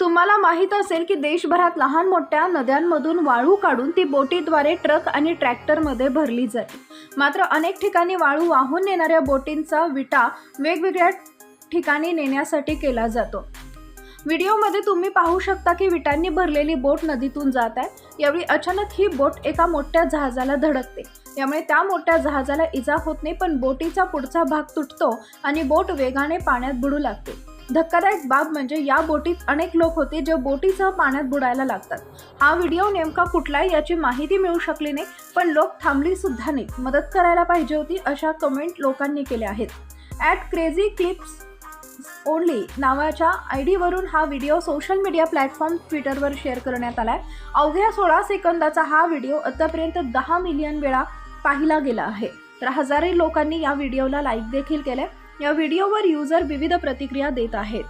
तुम्हाला माहीत असेल की देशभरात लहान मोठ्या नद्यांमधून वाळू काढून ती बोटीद्वारे ट्रक आणि ट्रॅक्टरमध्ये भरली जाते मात्र अनेक ठिकाणी वाळू वाहून नेणाऱ्या बोटींचा विटा वेगवेगळ्या ठिकाणी नेण्यासाठी केला जातो. व्हिडिओमध्ये तुम्ही पाहू शकता की विटांनी भरलेली बोट नदीतून जात आहे. यावेळी अचानक ही बोट एका मोठ्या जहाजाला धडकते. यामुळे त्या मोठ्या जहाजाला इजा होत नाही पण बोटीचा पुढचा भाग तुटतो आणि बोट वेगाने पाण्यात बुडू लागते. धक्कादायक बाब म्हणजे या बोटीत अनेक लोक होते जे बोटीसह पाण्यात बुडायला लागतात. हा व्हिडिओ नेमका कुठला आहे याची माहिती मिळू शकली नाही पण लोक थांबली सुद्धा नाहीत. मदत करायला पाहिजे होती अशा कमेंट लोकांनी केल्या आहेत. ॲट क्रेझी क्लिप्स ओनली नावाच्या आय डीवरून हा व्हिडिओ सोशल मीडिया प्लॅटफॉर्म ट्विटरवर शेअर करण्यात आला आहे अवघ्या सोळा सेकंदाचा हा व्हिडिओ आतापर्यंत दहा मिलियन वेळा पाहिला गेला आहे. तर हजारे लोकांनी या व्हिडिओला लाईक देखील केलंय. या व्हिडिओवर युजर विविध प्रतिक्रिया देत आहेत.